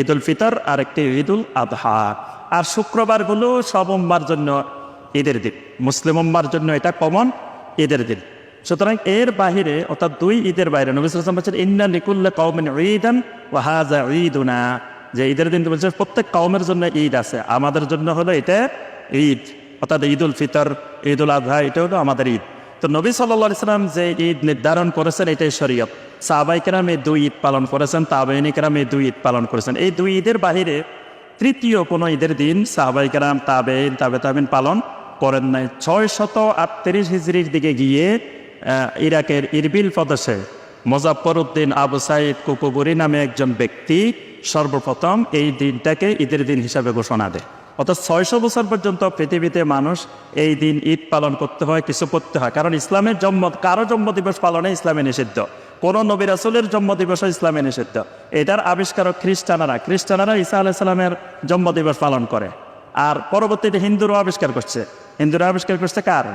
ঈদ উল ফিতর আর একটি ঈদ উল আদহা আর শুক্রবারগুলো সব উম্মার জন্য ঈদের দিন। মুসলিম উম্মার জন্য এটা কমন ঈদের দিন। সুতরাং এর বাহিরে অর্থাৎ দুই ঈদের বাইরে নবী সাল্লাম বলছেন, ইন্না লিকুল্লা কৌমিন ঈদান ওয়াহাজা ঈদুনা। যে ঈদের দিন বলছে, প্রত্যেক কওমের জন্য ঈদ আছে। আমাদের জন্য হলো এটা ঈদ। অর্থাৎ ঈদ উল ফিতর ঈদ উল আজহা এটা হলো আমাদের ঈদ। তো নবী সাল্লা ইসলাম যে ঈদ নির্ধারণ করেছেন, এটাই শরীয়ত। সাহাবাই কেরাম এই দুই ঈদ পালন করেছেন, তাবাইনি কেরাম এই দুই ঈদ পালন করেছেন। এই দুই ঈদের বাহিরে তৃতীয় কোনো ঈদের দিন সাহাবাই কেরাম, তাবেইন, তাবে তাবিন পালন করেন নাই। ছয় শত আটত্রিশ হিজড়ির দিকে গিয়ে ইরাকের ইরবিল প্রদেশে মোজাফর উদ্দিন আবু সাইদ কুকুবুরি নামে একজন ব্যক্তি সর্বপ্রথম এই দিনটাকে ঈদের দিন হিসাবে ঘোষণা দেয়। অর্থাৎ ছয়শো বছর পর্যন্ত পৃথিবীতে মানুষ এই দিন ঈদ পালন করতে হয় কিছু করতে হয়। কারণ ইসলামের জন্ম কারও জন্ম দিবস পালনে ইসলামে নিষিদ্ধ। কোন নবী রাসুলের জন্ম দিবসও ইসলামে নিষিদ্ধ। এটার আবিষ্কারক খ্রিস্টানারা খ্রিস্টানারা ঈসা আলাইসাল্লামের জন্ম দিবস পালন করে। আর পরবর্তীতে হিন্দুরাও আবিষ্কার করছে। হিন্দুরা আবিষ্কার করছে কার?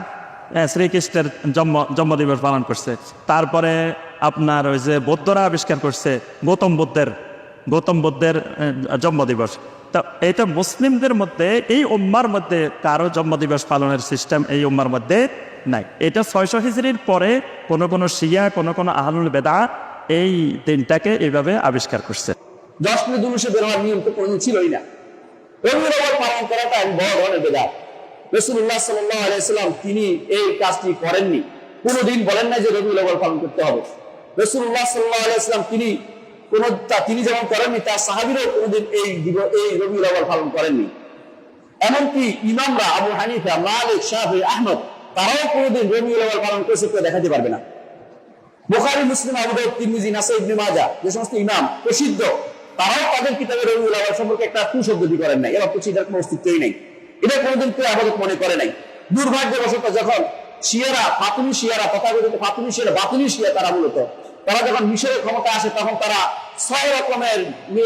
হ্যাঁ, শ্রীকৃষ্ণের জন্ম জন্মদিবস পালন করছে। তারপরে আপনার ওই যে বৌদ্ধরা আবিষ্কার করছে গৌতম বুদ্ধের গৌতম বুদ্ধের জন্মদিবস। তা এটা মুসলিমদের মধ্যে, এই উম্মার মধ্যে কারও জন্মদিবস পালনের সিস্টেম এই উম্মার মধ্যে নাই। এটা ছয়শো হিজড়ির পরে কোনো কোনো শিয়া, কোনো কোনো আহলুল বেদা এই দিনটাকে এইভাবে আবিষ্কার করছে। দশ মিনিট বের হওয়ার নিয়ম তো কোনোদিন ছিলই না। পালন করাটা এক বড় ধরনের রসুল্লাহ তিনি এই কাজটি করেননি। কোনোদিন বলেন না যে রবিউল পালন করতে হবে। রসুল্লাহ সাল্লাহ আলাইসাল্লাম তিনি কোন তিনি যেমন করেননি, তার সাহাবিরও কোনোদিন এই এই রবিউল আউয়াল পালন করেননি। এমনকি ইমামরা আবু হানিফা, মালিক শাহি আহমদ, তারাও কোনোদিন রবিউল আউয়াল পালন করেছে কেউ দেখাতে পারবে না। বুখারী, মুসলিম, আবু তিরমিজি মাজাহ, যে সমস্ত ইমাম প্রসিদ্ধ, তারাও তাদের কিতাবে রবিউল সম্পর্কে একটা করেন নাই। সেটার কোনো অস্তিত্বই নেই। এটা কোনোদিন কেউ আবাদত মনে করে নাই। দুর্ভাগ্যবশত যখন শিয়ারা, ফাতুনি শিয়ারা, তথাকথিত ফাতুনি শিয়ারা শিয়া তারা মূলত তারা যখন মিশরের ক্ষমতা আসে, তখন তারা ছয় রকমের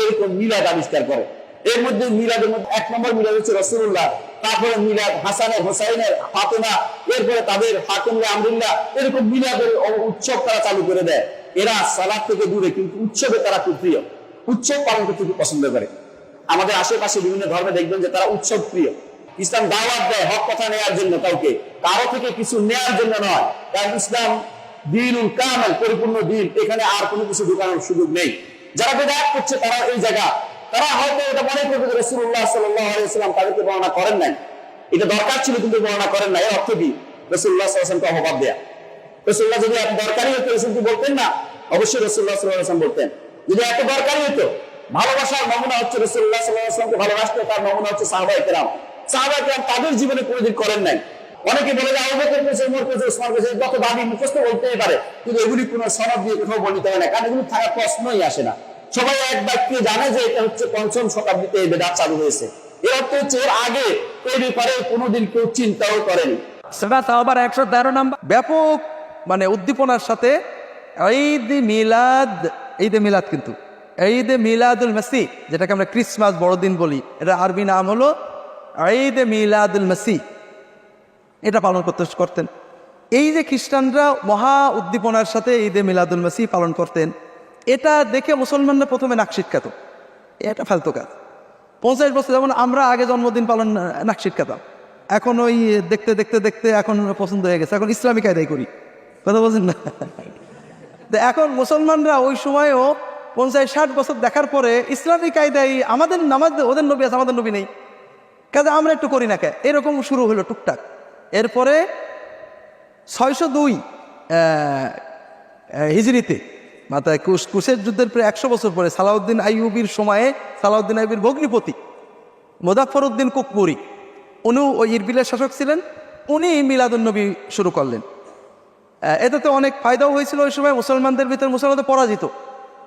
এরকম মিলাদ আবিষ্কার করে। এর মধ্যে মিলাদের মধ্যে এক নম্বর মিলাদ হচ্ছে রসুল্লাহ তারপরে মিলাদ হাসানের, হোসাইনের, ফাতেমা, এরপরে তাদের হাকিমুল্লাহ আমরুল্লাহ, এরকম মিলাদের উৎসব তারা চালু করে দেয়। এরা সালাদ থেকে দূরে, কিন্তু উৎসবে তারা খুব প্রিয়। উৎসব পালন করতে খুব পছন্দ করে। আমাদের আশেপাশে বিভিন্ন ধর্মে দেখবেন যে তারা উৎসব প্রিয়। ইসলাম দাওয়াত দেয় হক কথা নেওয়ার জন্য কাউকে। কারও থেকে কিছু নেওয়ার জন্য নয়। কারণ ইসলাম দিনুল কামাল, পরিপূর্ণ দিন। এখানে আর কোনো কিছু ঢুকানোর সুযোগ নেই। যারা বেদাত করছে, তারা এই জায়গা। তারা হয়তো এটা মনে করবে যে রসুল্লাহ সাল্লাম তাদেরকে বর্ণনা করেন নাই। এটা দরকার ছিল কিন্তু বর্ণনা করেন নাই। অর্থ কি? রসুল্লাহ সাল্লামকে অপবাদ দেয়া। রসুল্লাহ যদি এত দরকারি হতো রসুলকে বলতেন না, অবশ্যই রসুল্লাহ সাল্লাম বলতেন। যদি এত দরকারি হতো, ভালোবাসার নমুনা হচ্ছে রসুল্লাহ সাল্লামকে ভালোবাসতে, তার নমুনা হচ্ছে সাহবাই কেরাম। সাহবাই কেরাম তাদের জীবনে কোনোদিন করেন নাই। অনেকে বলে যত দাবি মুখস্থ বলতেই পারে, কিন্তু এগুলি কোনো সনদ দিয়ে কোথাও বর্ণিত হয় না, কারণ এগুলি থাকার প্রশ্নই আসে না। সবাই এক বাক্যে জানে যে এটা হচ্ছে পঞ্চম শতাব্দীতে এই বেদাত চালু হয়েছে। এর অর্থ হচ্ছে এর আগে তৈরি করে কোনোদিন কেউ চিন্তাও করেনি। সেটা তাও আবার একশো তেরো নাম্বার। ব্যাপক মানে উদ্দীপনার সাথে ঈদ মিলাদ, ঈদে মিলাদ কিন্তু, ঈদে মিলাদুল মাসি যেটাকে আমরা ক্রিসমাস বড়দিন বলি এটা আরবি নাম হলো ঈদে মিলাদুল মাসি এটা পালন করতে করতেন। এই যে খ্রিস্টানরা মহা উদ্দীপনার সাথে ঈদে মিলাদুল মাসি পালন করতেন, এটা দেখে মুসলমানরা প্রথমে নাক শিটকাত এটা ফালতু কাজ। পঞ্চাশ বছর যেমন আমরা আগে জন্মদিন পালন নাক এখন ওই দেখতে দেখতে দেখতে এখন পছন্দ হয়ে গেছে। এখন ইসলামিক আদায় করি। কথা বলছেন না? তো এখন মুসলমানরা ওই সময়ও পঞ্চাশ, ষাট বছর দেখার পরে ইসলামিক কায়দায় আমাদের নামাজ, ওদের নবী আছে, আমাদের নবী নেই। কাজে আমরা একটু করি না কে? এরকম শুরু হলো টুকটাক। এরপরে ছয়শো দুই হিজড়িতে মাথায় কুশ কুশের যুদ্ধের প্রায় একশো বছর পরে সালাউদ্দিন আইয়ুবির সময়ে সালাউদ্দিন আইবির ভগ্নিপতি মোজাফর উদ্দিন কুকপুরি উনি ওই ইরবিলের শাসক ছিলেন, উনি মিলাদুন্নবী শুরু করলেন। এটাতে অনেক ফায়দাও হয়েছিল ওই সময়, মুসলমানদের ভিতরে মুসলমানদের পরাজিত।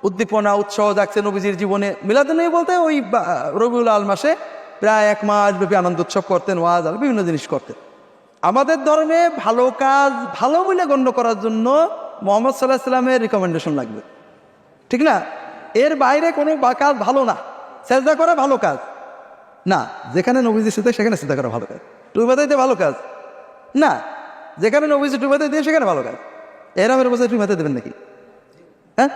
উদ্দীপনা, উৎসাহ যাচ্ছে নবীজির জীবনে। মিলাদুন্নবী বলতে ওই রবিউল আল মাসে প্রায় এক মাস ব্যাপী আনন্দ উৎসব করতেন, ওয়াজ, আর বিভিন্ন জিনিস করতেন। আমাদের ধর্মে ভালো কাজ, ভালো বলে গণ্য করার জন্য মোহাম্মদ সাল্লাহ সাল্লামের রিকমেন্ডেশন লাগবে। ঠিক না? এর বাইরে কোনো কাজ ভালো না। চেষ্টা করা ভালো কাজ। না, যেখানে নবীজি শুধু সেখানে চিন্তা করা ভালো কাজ। টুবাতে ভালো কাজ। না, যেখানে নবীজি টুবাতে দিয়ে, সেখানে ভালো কাজ। এরামের বসে টুবাতে দেবেন নাকি? হ্যাঁ?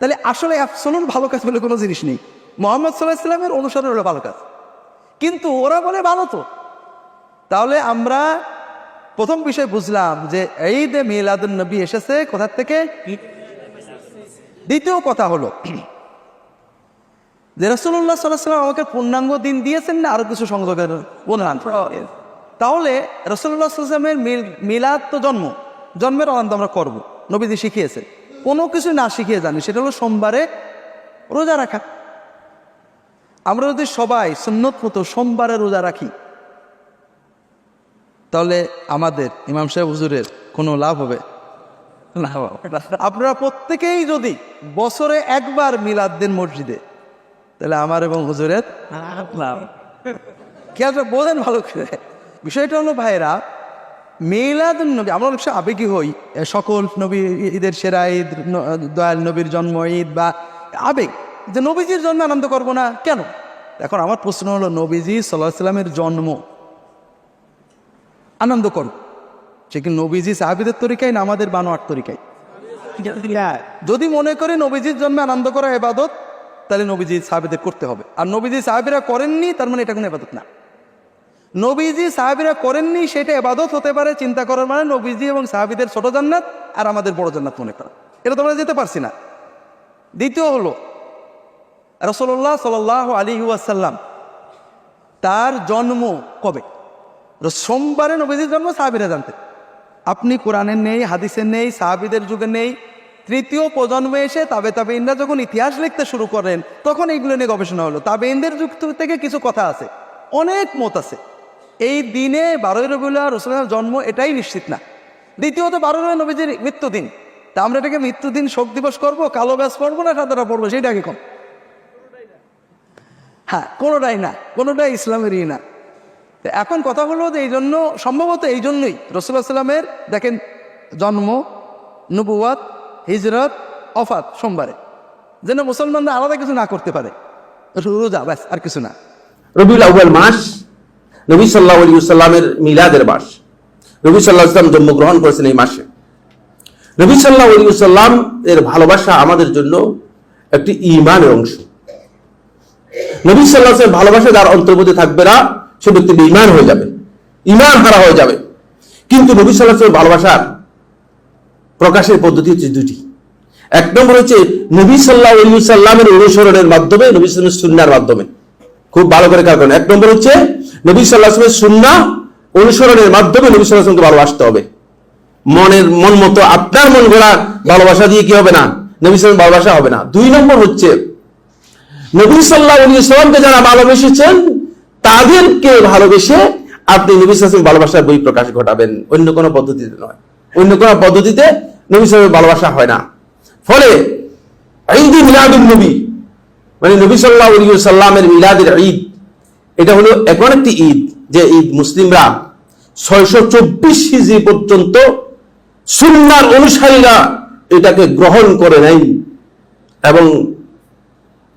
তাহলে আসলে অ্যাবসলুট ভালো কাজ বলে কোনো জিনিস নেই। মোহাম্মদ সাল্লাহ ইসলামের অনুসরণ হলো ভালো কাজ। কিন্তু ওরা বলে ভালো তো। তাহলে আমরা প্রথম বিষয় বুঝলাম যে ঈদ এ মিলাদুন নবী এসেছে কোথার থেকে? দ্বিতীয় কথা হলো যে রসুল্লাহ সাল্লাহ সাল্লাম আমাকে পূর্ণাঙ্গ দিন দিয়েছেন না আরও কিছু সংযোগের বললাম তাহলে রসুল্লাহ সাল্লামের মিলাদ তো জন্ম, জন্মের আনন্দ আমরা করব, নবীজি শিখিয়েছে কোনো কিছু না শিখিয়ে জানি, সেটা হলো সোমবারে রোজা রাখা। আমরা যদি সবাই সুন্নত মতো সোমবারে রোজা রাখি তাহলে আমাদের ইমাম সাহেব হুজুরের কোনো লাভ হবে? না আপনারা প্রত্যেকেই যদি বছরে একবার মিলাদ দেন মসজিদে তাহলে আমার এবং হুজুরের কি আপনি বোঝেন ভালো করে। বিষয়টা হলো ভাইরা মিলাদ নবী আমরা সময় আবেগী হই। সকল নবী ঈদের সেরা ঈদ দয়াল নবীর জন্ম ঈদ বা আবেগ। যে নবীজির জন্ম আনন্দ করব না কেন? এখন আমার প্রশ্ন হলো নবীজি সাল্লাহ সাল্লামের জন্ম আনন্দ করো। সে কি নবীজি সাহাবিদের তরিকায় না আমাদের বানোয়ার তরিকায়? যদি মনে করি নবীজির জন্মে আনন্দ করা এবাদত তাহলে নবীজি সাহাবিদের করতে হবে। আর নবীজি সাহাবিরা করেননি তার মানে এটা কোনো এবাদত না। নবীজি সাহাবিরা করেননি সেটা এবাদত হতে পারে চিন্তা করার মানে নবীজি এবং সাহাবিদের ছোট জান্নাত আর আমাদের বড় জান্নাত মনে করা। এটা তো আমরা যেতে পারছি না। দ্বিতীয় হলো রসল্লাহ সাল আলী ওয়াসাল্লাম তার জন্ম কবে? সোমবারে নবীজির জন্ম সাহাবিরা জানতেন আপনি কোরআনের নেই, হাদিসের নেই, সাহাবিদের যুগে নেই, তৃতীয় প্রজন্মে এসে তাবে তাবে ইনরা যখন ইতিহাস লিখতে শুরু করেন, তখন এইগুলো নিয়ে গবেষণা হলো। তাবে ইনদের যুগ থেকে কিছু কথা আছে, অনেক মত আছে। এই দিনে বারোই রবিউল্লাহ রসুলের জন্ম এটাই নিশ্চিত না। দ্বিতীয়ত, বারোই রবি নবীজির মৃত্যুদিন। তা আমরা এটাকে মৃত্যুদিন, শোক দিবস করব, কালো ব্যাস পড়ব না সাদারা পড়ব সেটা আগে কম? হ্যাঁ কোনোটাই না, কোনোটাই ইসলামেরই না। এখন কথা হলো যে এই জন্য সম্ভবত এই জন্যই রসুল্লাহ সাল্লামের দেখেন জন্ম নবুয়াত হিজরত অফাত সোমবারে। যেন মুসলমানরা আলাদা কিছু না করতে পারে। রোজা, ব্যাস, আর কিছু না। রবিউল আউ্বাল মাস নবী সাল্লাহ আলী সাল্লামের মিলাদের মাস। নবী সাল্লাহ ইসলাম জন্মগ্রহণ করেছেন এই মাসে। নবী সাল্লাহ আলী সাল্লাম এর ভালোবাসা আমাদের জন্য একটি ইমানের অংশ। নবী সাল্লাহ ভালোবাসা যার অন্তর্ভুক্তি থাকবে না। সে ব্যক্তি ইমান হয়ে যাবে। ইমান হারা হয়ে যাবে। কিন্তু নবী সাল্লাহ ভালোবাসার প্রকাশের পদ্ধতি হচ্ছে দুটি এক নম্বর হচ্ছে নবী সাল্লাহ সাল্লামের অনুসরণের মাধ্যমে, নবী সাল্লামের সুন্নার মাধ্যমে। খুব ভালো করে কারণ এক নম্বর হচ্ছে নবী সাল্লাহ আসলামের সুন্না অনুসরণের মাধ্যমে নবী সাল্লাহ আসলামকে ভালোবাসতে হবে। মনের, মন মতো, আপনার মন গড়া ভালোবাসা দিয়ে কি হবে না? নবী সাল্লাম ভালোবাসা হবে না। দুই নম্বর হচ্ছে নবী সাল্লাহ সাল্লামকে যারা ভালোবেসেছেন তাদেরকে ভালোবেসে আপনি নবী ভালোবাসার বই প্রকাশ ঘটাবেন। অন্য কোনো পদ্ধতিতে নয়। অন্য কোনো পদ্ধতিতে নবী ভালোবাসা হয় না। ফলে ঈদ মিলাদুল নবী মানে নবী সাল্লাহ সাল্লামের মিলাদের ঈদ, এটা হলো এখন একটি ঈদ যে ঈদ মুসলিমরা ছয়শো চব্বিশ হিজি পর্যন্ত সুন্নার অনুসারীরা এটাকে গ্রহণ করে নেয় এবং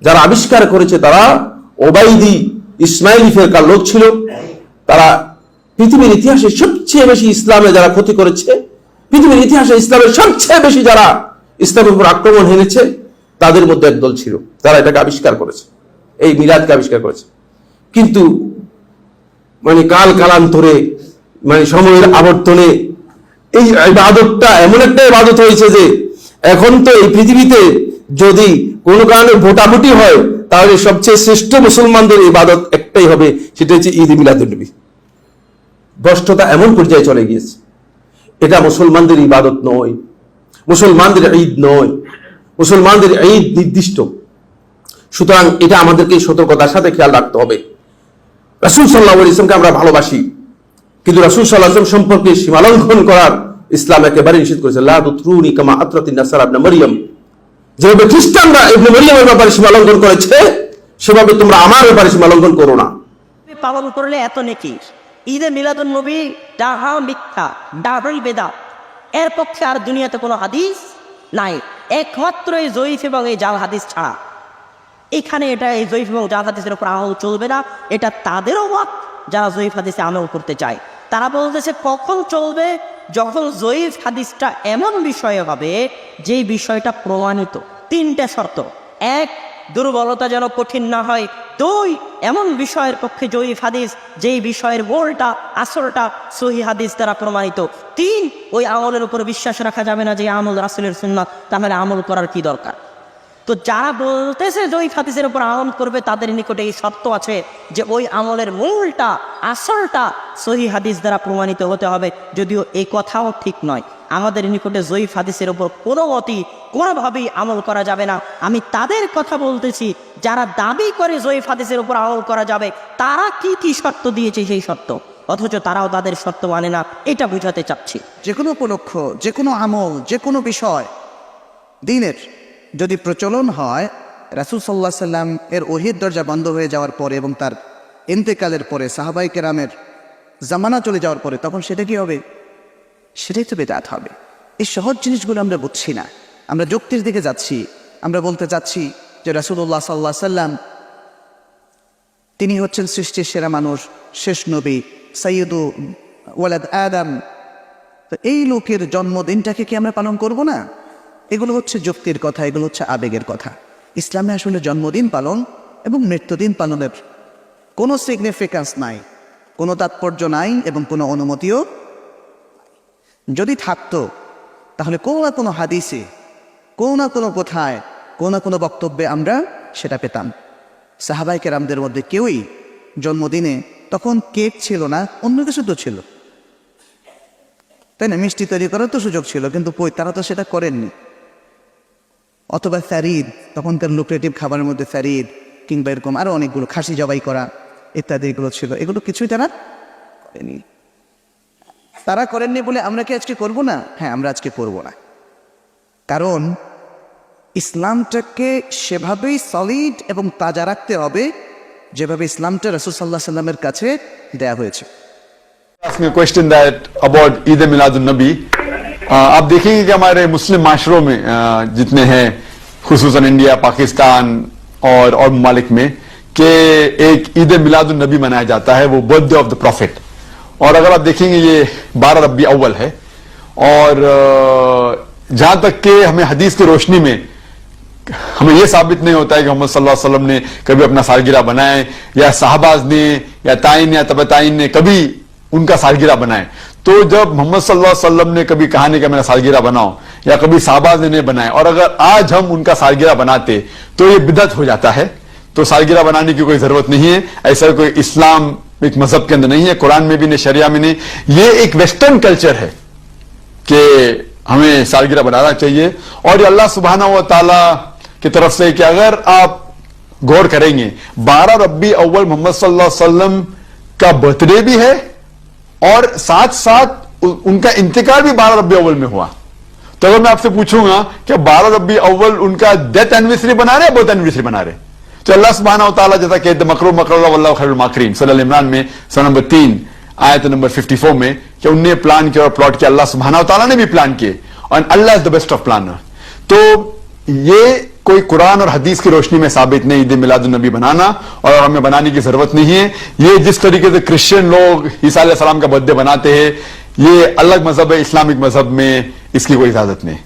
যারা আবিষ্কার করেছে তারা ওবাইদি ইসমাইলি ফেরকার লোক ছিল। তারা পৃথিবীর ইতিহাসে সবচেয়ে বেশি ইসলামে যারা ক্ষতি করেছে, পৃথিবীর ইতিহাসে ইসলামের সবচেয়ে বেশি যারা ইসলামের উপর আক্রমণ হেনেছে, তাদের মধ্যে একদল ছিল। তারা এটাকে আবিষ্কার করেছে। এই মিলাদকে আবিষ্কার করেছে। কিন্তু মানে কাল কালান্তরে মানে সময়ের আবর্তনে এই ইবাদতটা এমন একটা ইবাদত হয়েছে যে, এখন তো এই পৃথিবীতে যদি কোনো কারণে ভোটাভুটি হয় তাহলে সবচেয়ে শ্রেষ্ঠ মুসলমানদের ইবাদত একটাই হবে, সেটা হচ্ছে ঈদ মিলাদুলনবী ভ্রষ্টতা এমন পর্যায়ে চলে গিয়েছে। এটা মুসলমানদের ইবাদত নয়, মুসলমানদের ঈদ নয়, মুসলমানদের ঈদ নির্দিষ্ট। সুতরাং এটা আমাদেরকে সতর্কতার সাথে খেয়াল রাখতে হবে। রাসুল সাল্লাহ ইসলামকে আমরা ভালোবাসি, কিন্তু রাসুল সাল্লাহ ইসলাম সম্পর্কে সীমালঙ্ঘন করার ইসলাম একেবারে নিষেধ করেছে। লাদুত্রুনি কামা আত্রাতিন নাসার আবনা মরিয়ম। যেভাবে খ্রিস্টানরা ইবনে মরিয়মের ব্যাপারে সীমালঙ্ঘন করেছে, সেভাবে তোমরা আমার ব্যাপারে সীমালঙ্ঘন করো না। পালন করলে এত নেকি ঈদে মিলাদুন নবী ডাহা, মিথ্যা ডাহরই বেদা। এর পক্ষে আর দুনিয়াতে কোনো হাদিস নাই। একমাত্র এই জয়ীফ এবং এই জাল হাদিস ছাড়া। এখানে এটা এই জয়ীফ এবং জাল হাদিসের উপর আমল চলবে না। এটা তাদেরও মত যারা জয়ীফ হাদিসে আমল করতে চায়। তারা বলতেছে কখন চলবে, যখন জয়ীফ হাদিসটা এমন বিষয়ে হবে, যেই বিষয়টা প্রমাণিত। তিনটা শর্ত। এক, দুর্বলতা যেন কঠিন না হয়। দুই, এমন বিষয়ের পক্ষে জয়ীফ হাদিস, যেই বিষয়ের মোলটা আসরটা সহি হাদিস দ্বারা প্রমাণিত। তিন, ওই আমলের উপর বিশ্বাস রাখা যাবে না যে আমল রাসুলের সুন্নাত, তাহলে আমল করার কি দরকার? তো যারা বলতেছে যে ওই হাদিসের উপর আমল করবে, তাদের নিকটে এই সত্য আছে যে ওই আমলের মূলটা, আসলটা সহি হাদিস দ্বারা প্রমাণিত হতে হবে। যদিও এই কথাও ঠিক নয়। আমাদের নিকটে জয়ীফ হাদিসের উপর কোনো মতি কোনোভাবেই আমল করা যাবে না। আমি তাদের কথা বলতেছি, যারা দাবি করে জয়ীফ হাদিসের উপর আমল করা যাবে, তারা কি কি শর্ত দিয়েছে সেই শর্ত? অথচ তারাও তাদের শর্ত মানে না, এটা বুঝাতে চাচ্ছি। যে কোনো উপলক্ষ, যে কোনো আমল, যে কোনো বিষয়, দিনের যদি প্রচলন হয়, রাসুল সাল্লাহ সাল্লাম এর ওহির দরজা বন্ধ হয়ে যাওয়ার পরে এবং তার ইন্তেকালের পরে সাহাবাই কেরামের জামানা চলে যাওয়ার পরে, তখন সেটা কি হবে? সেটাই তো বেদাত হবে। এই সহজ জিনিসগুলো আমরা বুঝছি না। আমরা যুক্তির দিকে যাচ্ছি। আমরা বলতে চাচ্ছি যে রাসুল্লাহ সাল্লাহ সাল্লাম তিনি হচ্ছেন সৃষ্টির সেরা মানুষ, শেষ নবী সৈয়দু ওয়ালাদ আদম। তো এই লোকের জন্মদিনটাকে কি আমরা পালন করব না? এগুলো হচ্ছে যুক্তির কথা, এগুলো হচ্ছে আবেগের কথা। ইসলামে আসলে জন্মদিন পালন এবং মৃত্যুদিন পালনের কোনো সিগনিফিক্যান্স নাই, কোনো তাৎপর্য নাই এবং কোনো অনুমতিও যদি থাকতো, তাহলে কোনো না কোনো হাদিসে, কোনো না কোনো কোথায়, কোনো না কোনো বক্তব্যে আমরা সেটা পেতাম। সাহাবাই কেরামদের মধ্যে কেউই জন্মদিনে তখন কেক ছিল না, অন্য কিছু তো ছিল। তাই না? মিষ্টি তৈরি করার তো সুযোগ ছিল, কিন্তু তারা তো সেটা করেননি। অথবা স্যারিদ তখনকার লুক্রেটিভ খাবারের মধ্যে স্যারিদ কিংবা এরকম আরও অনেকগুলো খাসি জবাই করা ইত্যাদি এগুলো ছিল এগুলো কিছুই তারা করেনি তারা করেননি বলে আমরা কি আজকে করব না হ্যাঁ আমরা আজকে করব না কারণ ইসলামটাকে সেভাবেই সলিড এবং তাজা রাখতে হবে যেভাবে ইসলামটা রসুল সাল্লাহ সাল্লামের কাছে দেয়া হয়েছে asking a question that about Eid Milad नबी आप देखेंगे कि हमारे मुस्लिम माशरों में अ, जितने हैं خصوصاً انڈیا، پاکستان اور اور ممالک میں کہ ایک عید میلاد النبی منایا جاتا ہے، وہ برتھ ڈے آف دا پروفٹ اور اگر آپ دیکھیں گے، یہ بارہ ربی اول ہے۔ اور جہاں تک کہ ہمیں حدیث کی روشنی میں ہمیں یہ ثابت نہیں ہوتا ہے کہ محمد صلی اللہ علیہ وسلم نے کبھی اپنا سالگرہ بنائے، یا صحاباز نے، یا تائن، یا تب تعین نے کبھی ان کا سالگرہ بنائے۔ تو جب محمد صلی اللہ علیہ وسلم نے کبھی کہا نہیں کہ میرا سالگرہ بناؤ یا کبھی صحابہ نے نہیں بنائے اور اگر آج ہم ان کا سالگرہ بناتے تو یہ بدت ہو جاتا ہے۔ تو سالگرہ بنانے کی کوئی ضرورت نہیں ہے، ایسا کوئی اسلام ایک مذہب کے اندر نہیں ہے، قرآن میں بھی نہیں، شریعہ میں نہیں۔ یہ ایک ویسٹرن کلچر ہے کہ ہمیں سالگرہ بنانا چاہیے۔ اور یہ اللہ سبحانہ و تعالی کی طرف سے کہ اگر آپ غور کریں گے، بارہ ربی اول محمد صلی اللہ علیہ وسلم کا برتھ ڈے بھی ہے اور ساتھ ساتھ ان کا انتقال بھی بارہ ربی اول میں ہوا۔ تو اگر میں آپ سے پوچھوں گا کہ بارہ ربی اول ان کا ڈیتھ اینیورسری بنا رہے ہیں برتھ اینیورسری بنا رہے ہیں؟ تو اللہ سبحانہ وتعالی جیسا کہ مکرو مکر اللہ واللہ خیر الماکرین، صلی اللہ علیہ عمران میں سن نمبر تین، آیت نمبر 54 میں کہ انہوں نے پلان کیا اور پلوٹ کیا، اللہ سبحانہ وتعالی نے بھی پلان کیے۔ اور اللہ is the best of planner تو یہ کوئی قرآن اور حدیث کی روشنی میں ثابت نہیں، عید میلاد النبی بنانا اور ہمیں بنانے کی ضرورت نہیں ہے۔ یہ جس طریقے سے کرسچن لوگ عیسیٰ علیہ السلام کا برتھ ڈے بناتے ہیں، یہ الگ مذہب ہے، اسلامک مذہب میں اس کی کوئی اجازت نہیں۔